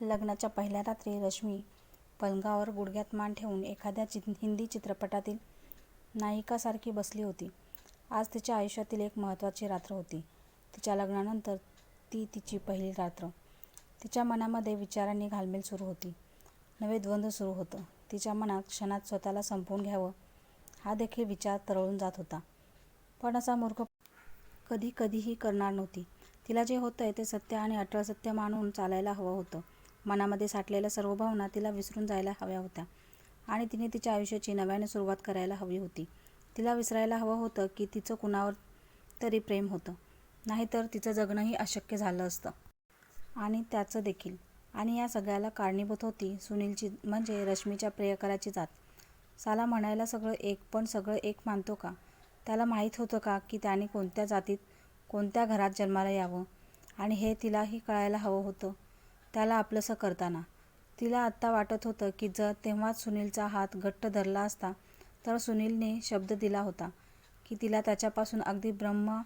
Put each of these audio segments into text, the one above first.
लग्नाच्या पहिल्या रात्री रश्मी पलंगावर गुडघ्यात मान ठेवून एखाद्या चित हिंदी चित्रपटातील नायिकासारखी बसली होती. आज तिच्या आयुष्यातील एक महत्त्वाची रात्र होती. तिच्या लग्नानंतर ती तिची पहिली रात्र. तिच्या मनामध्ये विचारांनी घालमेल सुरू होती. नवे द्वंद्व सुरू होतं. तिच्या मनात क्षणात स्वतःला संपवून घ्यावं हा देखील विचार तरळून जात होता. पण असा मूर्ख कधी कधीही करणार नव्हती. तिला जे होतंय ते सत्य आणि अटळ सत्य मानून चालायला हवं होतं. मनामध्ये साठलेल्या सर्व भावना तिला विसरून जायला हव्या होत्या आणि तिने तिच्या आयुष्याची नव्याने सुरुवात करायला हवी होती. तिला विसरायला हवं होतं की तिचं कुणावर तरी प्रेम होतं. नाहीतर तिचं जगणंही अशक्य झालं असतं. आणि त्याचं देखील. आणि या सगळ्याला कारणीभूत होती सुनीलची म्हणजे रश्मीच्या प्रियकराची जात. साला म्हणायला सगळं एक पण सगळं एक मानतो का? त्याला माहीत होतं का की त्याने कोणत्या जातीत कोणत्या घरात जन्माला यावं आणि हे तिलाही कळायला हवं होतं त्याला आपलंसं करताना. तिला आत्ता वाटत होतं की जर तेव्हाच सुनीलचा हात घट्ट धरला असता तर सुनीलने शब्द दिला होता की तिला त्याच्यापासून अगदी ब्रह्मा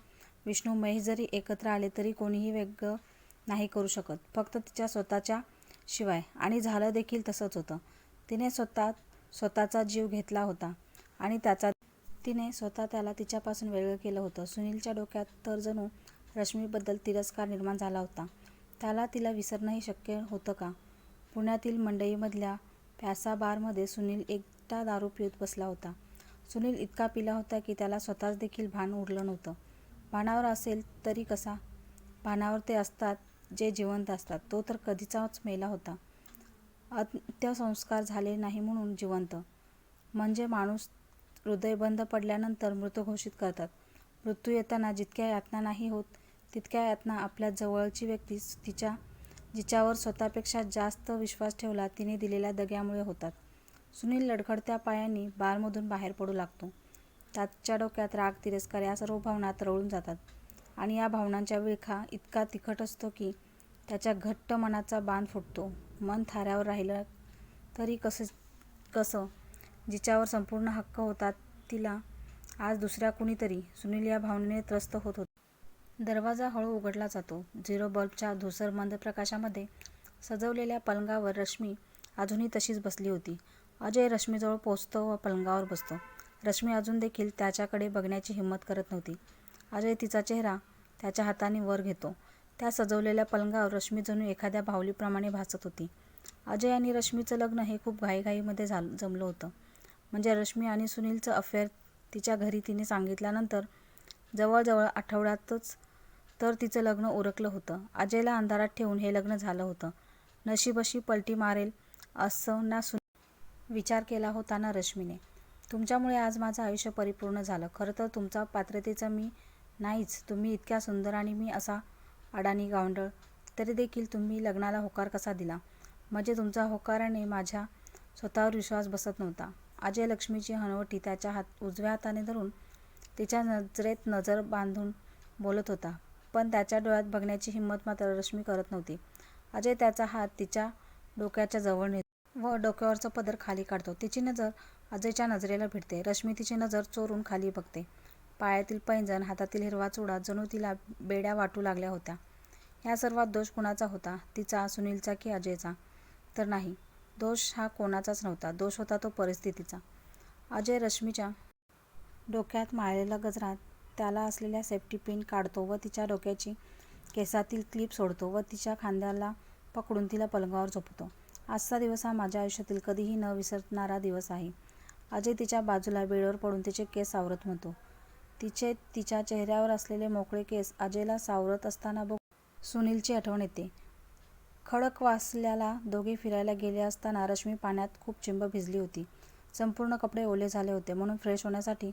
विष्णू महेश जरी एकत्र आले तरी कोणीही वेगळं नाही करू शकत फक्त तिच्या स्वतःच्या शिवाय. आणि झालं देखील तसंच होतं. तिने स्वतः स्वतःचा जीव घेतला होता आणि त्याचा तिने स्वतः त्याला तिच्यापासून वेगळं केलं होतं. सुनीलच्या डोक्यात तर जणू रश्मीबद्दल तिरस्कार निर्माण झाला होता. त्याला तिला विसरणंही शक्य होतं का? पुण्यातील मंडईमधल्या प्यासा बारमध्ये सुनील एकटा दारू पीत बसला होता. सुनील इतका पिला होता की त्याला स्वतःच देखील भान उरलं नव्हतं. भानावर असेल तरी कसा? भानावर ते असतात जे जिवंत असतात. तो तर कधीचाच मेला होता. अंत्यसंस्कार झाले नाही म्हणून जिवंत. म्हणजे माणूस हृदय बंद पडल्यानंतर मृत घोषित करतात. मृत्यू येताना जितक्या यातना नाही होत तितक्या यातना आपल्या जवळची व्यक्ती तिच्या जिच्यावर स्वतःपेक्षा जास्त विश्वास ठेवला तिने दिलेल्या दग्यामुळे होतात. सुनील लडखडत्या पायांनी बारमधून बाहेर पडू लागतो. त्याच्या डोक्यात राग तिरस्कार या सर्व भावना तरळून जातात आणि या भावनांच्या विळखा इतका तिखट असतो की त्याच्या घट्ट मनाचा बांध फुटतो. मन थाऱ्यावर राहिलं तरी कसं जिच्यावर संपूर्ण हक्क होतात तिला आज दुसऱ्या कुणीतरी सुनील या भावनेने त्रस्त होत होता. दरवाजा हळू उघडला जातो. झिरो बल्बच्या धूसर मंद प्रकाशामध्ये सजवलेल्या पलंगावर रश्मी अजूनही तशीच बसली होती. अजय रश्मीजवळ पोचतो व पलंगावर बसतो. रश्मी अजून देखील त्याच्याकडे बघण्याची हिंमत करत नव्हती. अजय तिचा चेहरा त्याच्या हाताने वर घेतो. त्या सजवलेल्या पलंगावर रश्मी जणू एखाद्या भावलीप्रमाणे भासत होती. अजय आणि रश्मीचं लग्न हे खूप घाईघाईमध्ये झालं जमलं होतं. म्हणजे रश्मी आणि सुनीलचं अफेअर तिच्या घरी तिने सांगितल्यानंतर जवळजवळ आठवड्यातच तर तिचं लग्न उरकलं होतं. अजयला अंधारात ठेवून हे लग्न झालं होतं. नशीब अशी पलटी मारेल असं ना सुनीलने विचार केला होता ना रश्मीने. तुमच्यामुळे आज माझं आयुष्य परिपूर्ण झालं. खरंतर तुमचा पात्रतेचा मी नाहीच. तुम्ही इतक्या सुंदर आणि मी असा अडाणी तरी देखील तुम्ही लग्नाला होकार कसा दिला? म्हणजे तुमचा होकाराने माझ्या स्वतःवर विश्वास बसत नव्हता. अजय लक्ष्मीची हनवटी त्याच्या हात उजव्या हाताने धरून तिच्या नजरेत नजर बांधून बोलत होता. पण त्याच्या डोळ्यात बघण्याची हिंमत मात्र रश्मी करत नव्हती. अजय त्याचा हात तिच्या डोक्याच्या जवळ नेतो. व डोक्यावरचा पदर खाली काढतो. तिची नजर अजयच्या नजरेला भिडते. रश्मी तिची नजर चोरून खाली बघते. पायातील पैंजण, हातातील हिरवा चुडा जणू तिला बेड्या वाटू लागल्या होत्या. या सर्वात दोष कुणाचा होता? तिचा, सुनीलचा की अजयचा? तर नाही. दोष हा कोणाचाच नव्हता. दोष होता तो परिस्थितीचा. अजय रश्मीच्या डोक्यात माळलेला गजरा, त्याला असलेल्या सेफ्टी पिन काढतो व तिच्या डोक्याची केसातील क्लिप सोडतो व तिच्या खांद्याला पकडून तिला पलंगावर झोपतो आजचा दिवस हा माझ्या आयुष्यातील कधीही न विसरणारा दिवस आहे. अजय तिच्या बाजूला वेळेवर पडून तिचे केस सावरत म्हणतो. तिचे तिच्या चेहऱ्यावर असलेले मोकळे केस अजयला सावरत असताना बघ सुनीलची आठवण येते. खडकवासल्याला दोघे फिरायला गेले असताना रश्मी पाण्यात खूप चिंब भिजली होती. संपूर्ण कपडे ओले झाले होते म्हणून फ्रेश होण्यासाठी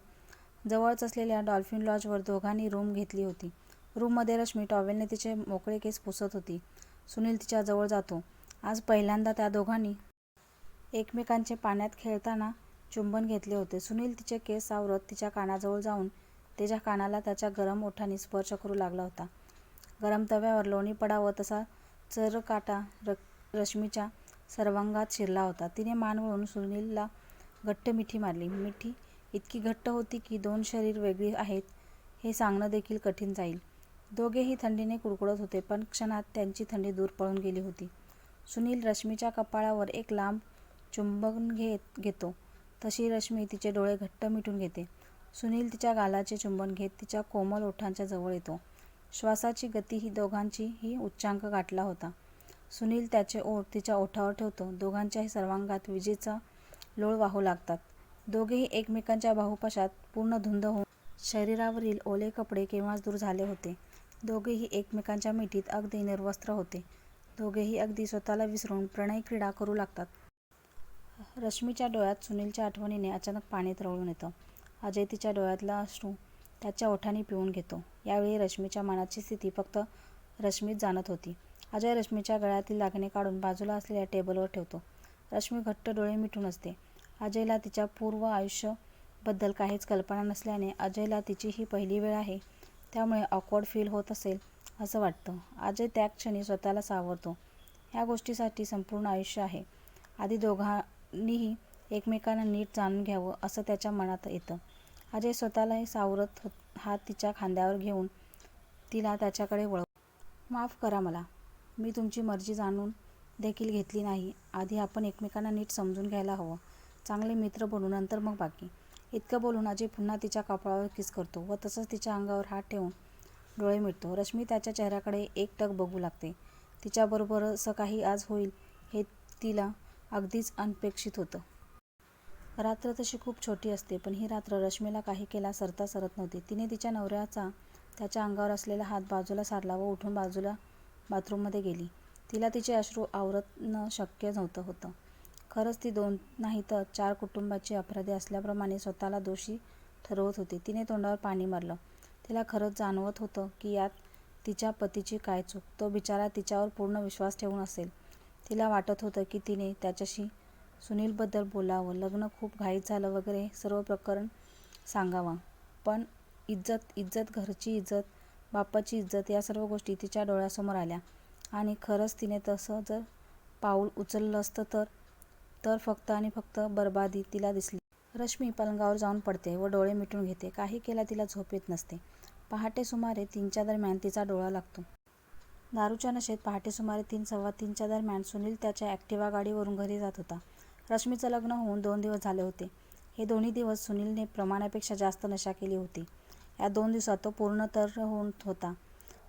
जवळच असलेल्या डॉल्फिन लॉजवर दोघांनी रूम घेतली होती. रूममध्ये रश्मी टॉवेलने तिचे मोकळे केस पुसत होती. सुनील तिच्या जवळ जातो. आज पहिल्यांदा त्या दोघांनी एकमेकांचे पाण्यात खेळताना चुंबन घेतले होते. सुनील तिचे केस सावरत तिच्या कानाजवळ जाऊन तिच्या कानाला त्याच्या गरम ओठाने स्पर्श करू लागला होता. गरम तव्यावर लोणी पडावं तसा चरकाटा रश्मीच्या सर्वांगात शिरला होता. तिने मान वळून सुनीलला घट्ट मिठी मारली. मिठी इतकी घट्ट होती की दोन शरीर वेगळी आहेत हे सांगणं देखील कठीण जाईल. दोघेही थंडीने कुडकुडत होते पण क्षणात त्यांची थंडी दूर पळून गेली होती. सुनील रश्मीच्या कपाळावर एक लांब चुंबन घेत घेतो तशी रश्मी तिचे डोळे घट्ट मिटून घेते. सुनील तिच्या गालाचे चुंबन घेत तिच्या कोमल ओठांच्या जवळ येतो. श्वासाची गती ही दोघांचीही उच्चांक गाठला होता. सुनील त्याचे ओठ तिच्या ओठावर ठेवतो. दोघांच्याही सर्वांगात विजेचा लोळ वाहू लागतात. दोघेही एकमेकांच्या बाहुपाशात पूर्ण धुंद होऊन शरीरावरील ओले कपडे केव्हाच दूर झाले होते. दोघेही एकमेकांच्या मिठीत अगदी निर्वस्त्र होते. दोघेही अगदी स्वतःला विसरून प्रणय क्रीडा करू लागतात. रश्मीच्या डोळ्यात सुनीलच्या आठवणीने अचानक पाणी तरळून येतं. अजय तिच्या डोळ्यातला अश्रू त्याच्या ओठाने पिऊन घेतो. यावेळी रश्मीच्या मनाची स्थिती फक्त रश्मीत जाणत होती. अजय रश्मीच्या गळ्यातील दागिने काढून बाजूला असलेल्या टेबलवर ठेवतो. रश्मी घट्ट डोळे मिटून असते. अजयला तिच्या पूर्व आयुष्याबद्दल काहीच कल्पना नसल्याने अजयला तिची ही पहिली वेळ आहे. त्यामुळे ऑकवर्ड फील होत असेल असं वाटतं. अजय त्या क्षणी स्वतःला सावरतो. ह्या गोष्टीसाठी संपूर्ण आयुष्य आहे. आधी दोघांनीही एकमेकांना नीट जाणून घ्यावं असं त्याच्या मनात येतं. अजय स्वतःलाही सावरत हात तिच्या खांद्यावर घेऊन तिला त्याच्याकडे वळव माफ करा मला. मी तुमची मर्जी जाणून देखील घेतली नाही. आधी आपण एकमेकांना नीट समजून घ्यायला हवं. चांगले मित्र बनू नंतर मग बाकी. इतकं बोलून अजय पुन्हा तिच्या कपाळावर किस करतो व तसंच तिच्या अंगावर हात ठेवून डोळे मिटतो. रश्मी त्याच्या चेहऱ्याकडे एकटक बघू लागते. तिच्याबरोबर असं काही आज होईल हे तिला अगदीच अनपेक्षित होतं. रात्र तशी खूप छोटी असते पण ही रात्र रश्मीला काही केला सरता सरत नव्हती. तिने तिच्या नवऱ्याचा त्याच्या अंगावर असलेला हात बाजूला सारला व उठून बाजूला बाथरूममध्ये गेली. तिला तिचे अश्रू आवरत शक्य नव्हतं होतं. खरंच ती दोन नाही तर चार कुटुंबाची अपराधी असल्याप्रमाणे स्वतःला दोषी ठरवत होती. तिने तोंडावर पाणी मारलं. तिला खरंच जाणवत होतं की यात तिच्या पतीची काय चूक? तो बिचारा तिच्यावर पूर्ण विश्वास ठेवून असेल. तिला वाटत होतं की तिने त्याच्याशी सुनीलबद्दल बोलावं, लग्न खूप घाईत झालं वगैरे सर्व प्रकरण सांगावं. पण इज्जत, इज्जत, घरची इज्जत, बापाची इज्जत या सर्व गोष्टी तिच्या डोळ्यासमोर आल्या आणि खरंच तिने तसं जर पाऊल उचललं असतं तर? तर फक्त आणि फक्त बरबादी तिला दिसली. रश्मी पलंगावर जाऊन पडते व डोळे मिटून घेते. काही केल्या तिला झोप येत नसते. पहाटे सुमारे तीनच्या दरम्यान तिचा डोळा लागतो. दारूच्या नशेत पहाटे सुमारे तीन सव्वा तीनच्या दरम्यान सुनील त्याच्या ॲक्टिवा गाडीवरून घरी जात होता. रश्मीचं लग्न होऊन दोन दिवस झाले होते. हे दोन्ही दिवस सुनीलने प्रमाणापेक्षा जास्त नशा केली होती. या दोन दिवसात तो पूर्ण होऊन होता.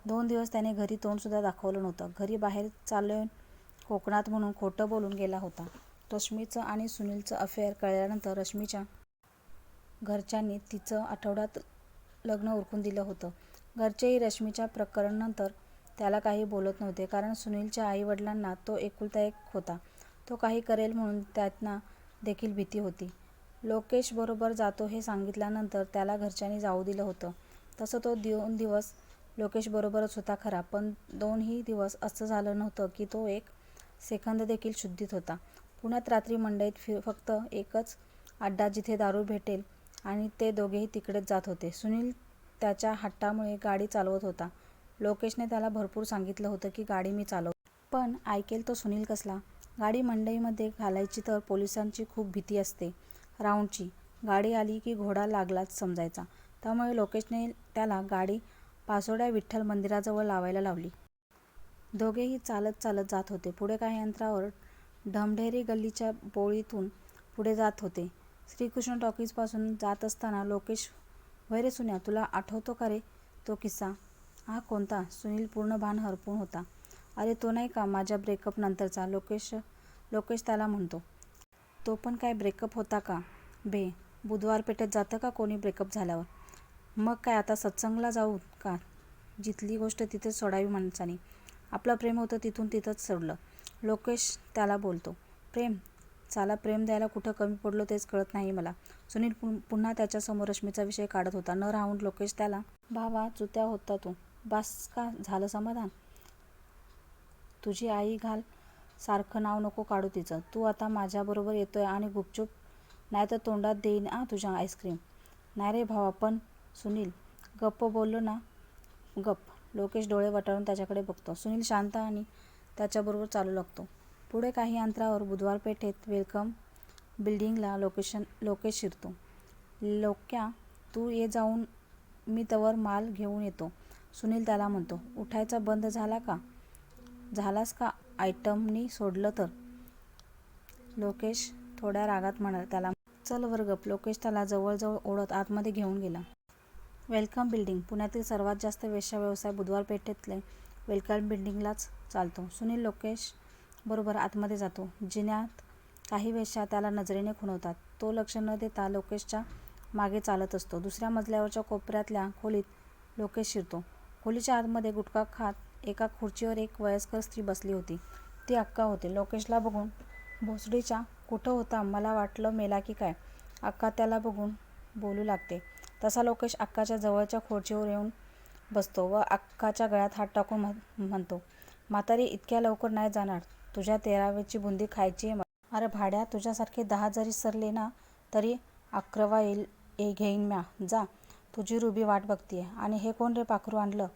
दोन दिवस त्याने घरी तोंडसुद्धा दाखवलं नव्हतं. घरी बाहेर चाललोय कोकणात म्हणून खोटं बोलून गेला होता. रश्मीचं आणि सुनीलचं अफेअर कळल्यानंतर रश्मीच्या घरच्यांनी तिचं आठवड्यात लग्न उरकून दिलं होतं. घरचेही रश्मीच्या प्रकरणानंतर त्याला काही बोलत नव्हते कारण सुनीलच्या आईवडिलांना तो एकुलता एक होता. तो काही करेल म्हणून त्यांना देखील भीती होती. लोकेशबरोबर जातो हे सांगितल्यानंतर त्याला घरच्यांनी जाऊ दिलं होतं. तसं तो दोन दिवस लोकेशबरोबरच होता खरा पण दोनही दिवस असं झालं नव्हतं की तो एक सेकंद देखील शुद्धीत होता. पुण्यात रात्री मंडईत फक्त एकच अड्डा जिथे दारू भेटेल आणि ते दोघेही तिकडेच जात होते. सुनील त्याच्या हट्टामुळे गाडी चालवत होता. लोकेशने त्याला भरपूर सांगितलं होतं की गाडी मी चालव पण ऐकेल तो सुनील कसला? गाडी मंडईमध्ये घालायची तर पोलिसांची खूप भीती असते. राऊंडची गाडी आली की घोडा लागलाच समजायचा. त्यामुळे लोकेशने त्याला गाडी पासोड्या विठ्ठल मंदिराजवळ लावायला लावली. दोघेही चालत चालत जात होते. पुढे काही अंतरावर ढमढेरी गल्लीच्या बोळीतून पुढे जात होते. श्रीकृष्ण टॉकीजपासून जात असताना लोकेश व्हय रे सुन्या, तुला आठवतो का रे तो किस्सा? हा कोणता? सुनील पूर्ण भान हरपून होता. अरे तो नाही का माझ्या ब्रेकअप नंतरचा लोकेश त्याला म्हणतो. तो पण काय ब्रेकअप होता का बे? बुधवार पेठेत जातं का कोणी ब्रेकअप झाल्यावर? मग काय आता सत्संगला जाऊ का? जिथली गोष्ट तिथेच सोडावी माणसाने. आपलं प्रेम होतं तिथून तिथंच सोडलं. लोकेश त्याला बोलतो. प्रेम? साला प्रेम द्यायला कुठं कमी पडलो तेच कळत नाही मला. सुनील पुन्हा त्याच्यासमोर रश्मीचा विषय काढत होता. न राहून लोकेश त्याला भावा चुत्या होता तू. बास का झालं समाधान? तुझी आई घाल सारखं नाव नको काढू तिचं. तू आता माझ्याबरोबर येतोय आणि गुपचूप नाहीतर तोंडात देईन आ तुझ्या आईस्क्रीम. नाही रे भावा पण सुनील. गप्प बोललो ना गप्प. लोकेश डोळे वटारून त्याच्याकडे बघतो. सुनील शांत आणि त्याच्याबरोबर चालू लागतो. पुढे काही अंतरावर बुधवार पेठेत वेलकम बिल्डिंगला लोकेशन लोकेश शिरतो. लोक्या तू ये जाऊन मी तवर माल घेऊन येतो. सुनील त्याला म्हणतो. उठायचा बंद झाला का? झालास का आयटमनी सोडलं तर लोकेश थोड्या रागात म्हणाला त्याला चल वर्गप लोकेश त्याला जवळजवळ ओढत आतमध्ये घेऊन गेला वेलकम बिल्डिंग पुण्यातील सर्वात जास्त वेश्या व्यवसाय बुधवार पेठेतले वेलकम बिल्डिंगलाच चालतो. सुनील लोकेश बरोबर आतमध्ये जातो. जिन्यात काही वेश्या त्याला नजरेने खुणवतात. तो लक्ष न देता लोकेशच्या मागे चालत असतो. दुसऱ्या मजल्यावरच्या कोपऱ्यातल्या खोलीत लोकेश शिरतो. खोलीच्या आतमध्ये गुटखा खात एका खुर्चीवर एक वयस्कर स्त्री बसली होती. ती अक्का होती. लोकेशला बघून भोसडीच्या कुठं होता? मला वाटलं मेला की काय? अक्का त्याला बघून बोलू लागते. तसा लोकेश अक्काच्या जवळच्या खुर्चीवर येऊन बसतो व अक्काच्या गळ्यात हात टाकून म्हण म्हणतो म्हातारी इतक्या लवकर नाही जाणार. तुझ्या तेराव्याची बुंदी खायची आहे मला अरे भाड्या तुझ्यासारखे दहा जरी सरले ना तरी अकरावा येईल ए घेईन म्या. जा तुझी रुबी वाट बघतीये. आणि हे कोण रे पाखरू आणलं?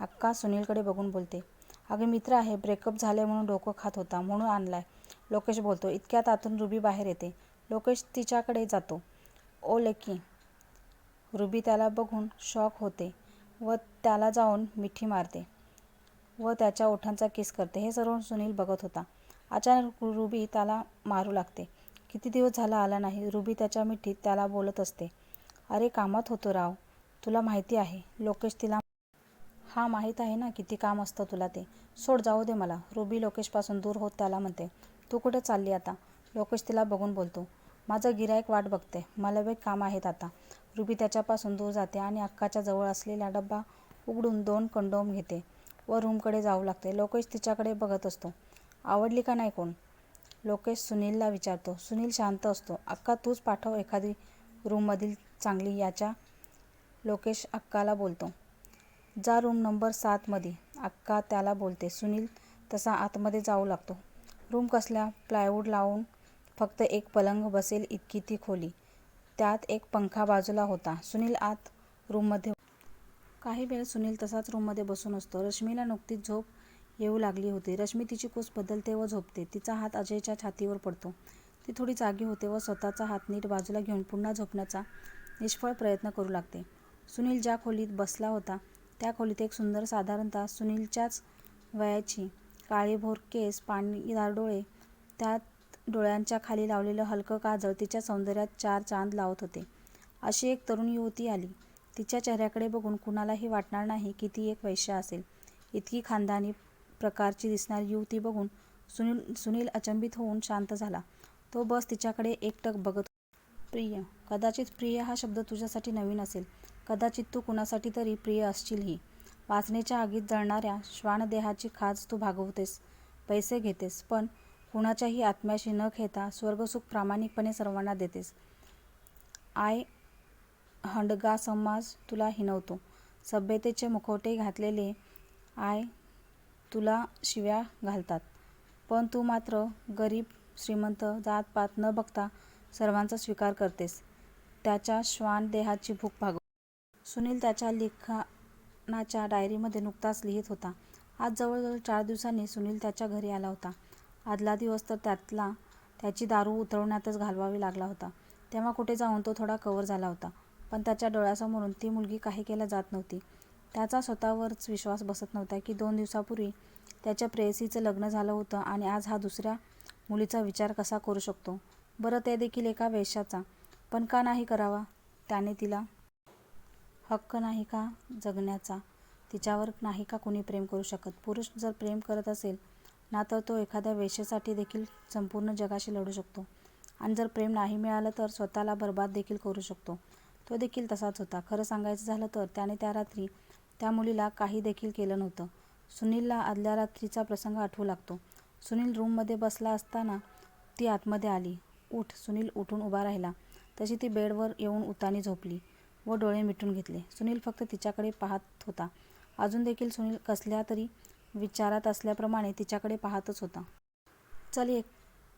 अक्का सुनीलकडे बघून बोलते. अगे मित्र आहे ब्रेकअप झाले म्हणून डोकं खात होता म्हणून आणलाय. लोकेश बोलतो इतक्यात आतून रुबी बाहेर येते. लोकेश तिच्याकडे जातो. ओ लेकी रुबी त्याला बघून शॉक होते व त्याला जाऊन मिठी मारते. व त्याच्या ओठांचा किस करते. हे सर्व सुनील बघत होता. अचानक रुबी त्याला मारू लागते. किती दिवस झाला आला नाही. रुबी त्याच्या मिठीत त्याला बोलत असते. अरे कामात होतो राव. तुला माहिती आहे. लोकेश तिला हा माहीत आहे ना किती काम असतं तुला ते. सोड जाऊ दे मला. रुबी लोकेशपासून दूर होत त्याला म्हणते. तू कुठे चालली आता? लोकेश तिला बघून बोलतो. माझं गिरायक वाट बघते. मला वेग काम आहेत आता. रुबी त्याच्यापासून दूर जाते आणि अक्काच्या जवळ असलेला डब्बा उघडून दोन कंडोम घेते. व रूमकडे जाऊ लागते. लोकेश तिच्याकडे बघत असतो. आवडली का नाही कोण? लोकेश सुनीलला विचारतो. सुनील शांत असतो. अक्का तूच पाठव एखादी रूममधील चांगली याच्या. लोकेश अक्काला बोलतो. जा रूम नंबर सातमध्ये अक्का त्याला बोलते. सुनील तसा आतमध्ये जाऊ लागतो. रूम कसल्या? प्लायवूड लावून फक्त एक पलंग बसेल इतकी ती खोली. त्यात एक पंखा बाजूला होता. सुनील आत रूममध्ये काही वेळ सुनील तसाच रूममध्ये बसून असतो. रश्मीला नुकतीच झोप येऊ लागली होती. रश्मी तिची कूस बदलते व झोपते. तिचा हात अजयच्या छातीवर पडतो. ती थोडी जागी होते व स्वतःचा हात नीट बाजूला घेऊन पुन्हा झोपण्याचा निष्फळ प्रयत्न करू लागते. सुनील ज्या खोलीत बसला होता त्या खोलीत एक सुंदर साधारणतः सुनीलच्याच वयाची काळीभोर केस पाणीदार डोळे त्यात डोळ्यांच्या खाली लावलेलं हलकं काजळ तिच्या सौंदर्यात चार चांद लावत होते. अशी एक तरुण युवती आली. तिच्या चेहऱ्याकडे बघून कुणालाही वाटणार नाही की ती एक वैश्य असेल. इतकी खानदानी प्रकारची दिसणारी युवती बघून सुनील सुनील अचंबित होऊन शांत झाला. तो बस तिच्याकडे एकटक बघत प्रिय कदाचित प्रिय हा शब्द तुझ्यासाठी नवीन असेल. कदाचित तू कुणासाठी तरी प्रिय असशीलही. वाचनेच्या आगीत जळणाऱ्या श्वानदेहाची खाज तू भागवतेस पैसे घेतेस पण कुणाच्याही आत्म्याशी न खेळता स्वर्गसुख प्रामाणिकपणे सर्वांना देतेस. आय हंडगा समाज तुला हिणवतो सभ्यतेचे मुखवटे घातलेले आय तुला शिव्या घालतात. पण तू मात्र गरीब श्रीमंत जातपात न बघता सर्वांचा स्वीकार करतेस. त्याच्या श्वान देहाची भूक भागव. सुनील त्याच्या लिखाणाच्या डायरीमध्ये नुकताच लिहित होता. आज जवळजवळ चार दिवसांनी सुनील त्याच्या घरी आला होता. आदला दिवस तर त्यातला त्याची दारू उतरवण्यातच घालवावी लागला होता. तेव्हा कुठे जाऊन तो थोडा कव्हर झाला होता. पण त्याच्या डोळ्यासमोरून ती मुलगी काही केल्या जात नव्हती. त्याचा स्वतःवरच विश्वास बसत नव्हता की दोन दिवसापूर्वी त्याच्या प्रेयसीचं लग्न झालं होतं आणि आज हा दुसऱ्या मुलीचा विचार कसा करू शकतो? बरं ते देखील एका वेशाचा पण का नाही करावा? त्याने तिला हक्क नाही का जगण्याचा? तिच्यावर नाही का कुणी प्रेम करू शकत? पुरुष जर प्रेम करत असेल ना तर तो एखाद्या वेशेसाठी देखील संपूर्ण जगाशी लढू शकतो. आणि जर प्रेम नाही मिळालं तर स्वतःला बर्बाद देखील करू शकतो. तो देखील तसाच होता. खरं सांगायचं झालं तर त्याने त्या रात्री त्या मुलीला काही देखील केलं नव्हतं. सुनीलला आदल्या रात्रीचा प्रसंग आठवू लागतो. सुनील रूममध्ये बसला असताना ती आतमध्ये आली. उठ सुनील उठून उभा राहिला. तशी ती बेडवर येऊन उतानी झोपली व डोळे मिटून घेतले. सुनील फक्त तिच्याकडे पाहत होता. अजून देखील सुनील कसल्या तरी विचारात असल्याप्रमाणे तिच्याकडे पाहतच होता. चल एक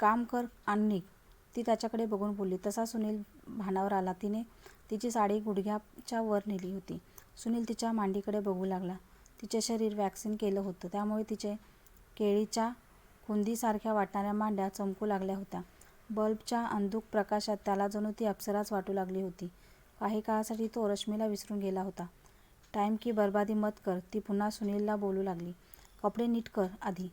काम कर आणि ती त्याच्याकडे बघून बोलली. तसा सुनील भानावर आला. तिने तिची साडी गुडघ्याच्या वर नेली होती. सुनील तिच्या मांडीकडे बघू लागला. तिचे शरीर वॅक्सिन केलं होतं. त्यामुळे तिचे केळीच्या खुंदीसारख्या वाटणाऱ्या मांड्या चमकू लागल्या होत्या. बल्बच्या अंधुक प्रकाशात त्याला जणू ती अप्सराच वाटू लागली होती. काही काळासाठी तो रश्मीला विसरून गेला होता. टाईम की बर्बादी मत कर. ती पुन्हा सुनीलला बोलू लागली. कपडे नीट कर आधी.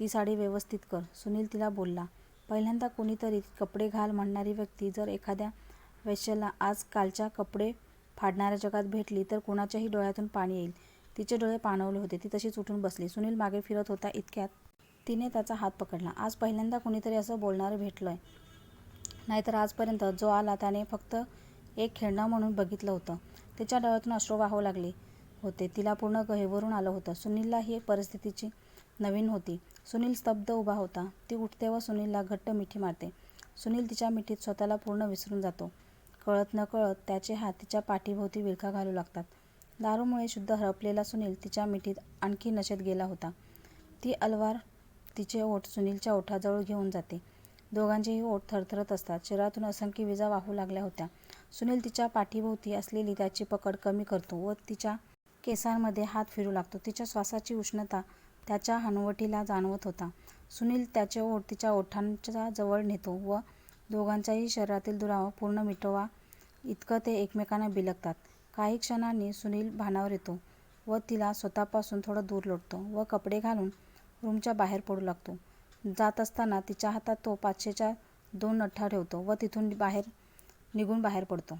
ती साडी व्यवस्थित कर. सुनील तिला बोलला. पहिल्यांदा कोणीतरी कपडे घाल म्हणणारी व्यक्ती जर एखाद्या वेश्याला आज कालच्या कपडे फाडणाऱ्या जगात भेटली तर कुणाच्याही डोळ्यातून पाणी येईल. तिचे डोळे पाणवले होते. ती तशीच उठून बसली. सुनील मागे फिरत होता. इतक्यात तिने त्याचा हात पकडला. आज पहिल्यांदा कुणीतरी असं बोलणारं भेटलंय. नाहीतर आजपर्यंत जो आला त्याने फक्त एक खेळणं म्हणून बघितलं होतं. तिच्या डोळ्यातून अश्रू वाहू लागले होते. तिला पूर्ण गहेवरून आलं होतं. सुनीलला ही परिस्थितीची नवीन होती. सुनील स्तब्ध उभा होता. ती उठते व सुनीलला घट्ट मिठी मारते. सुनील तिच्या मिठीत स्वतःला पूर्ण विसरून जातो. कळत नकळत त्याचे हात तिच्या पाठीभोवती विळखा घालू लागतात. दारूमुळे शुद्ध हरपलेला सुनील तिच्या मिठीत आणखी नशेत गेला होता. ती अलवार तिचे ओठ सुनीलच्या ओठाजवळ घेऊन जाते. दोघांचेही ओठ थरथरत असतात. शरीरातून असंख्य विजा वाहू लागल्या होत्या. सुनील तिच्या पाठीभोवती असलेली त्याची पकड कमी करतो व तिच्या केसांमध्ये हात फिरू लागतो. तिच्या श्वासाची उष्णता त्याच्या हनुवटीला जाणवत होता. सुनील त्याचे ओठ तिच्या ओठांच्या जवळ नेतो व दोघांच्याही शरीरातील दुरावा पूर्ण मिटवा इतकं ते एकमेकांना बिलगतात. काही क्षणांनी सुनील भानावर येतो व तिला स्वतःपासून थोडं दूर लोटतो व कपडे घालून रूमच्या बाहेर पडू लागतो. जात असताना तिच्या हातात तो पाचशेच्या दोन नठ्ठा ठेवतो व तिथून बाहेर निघून बाहेर पडतो.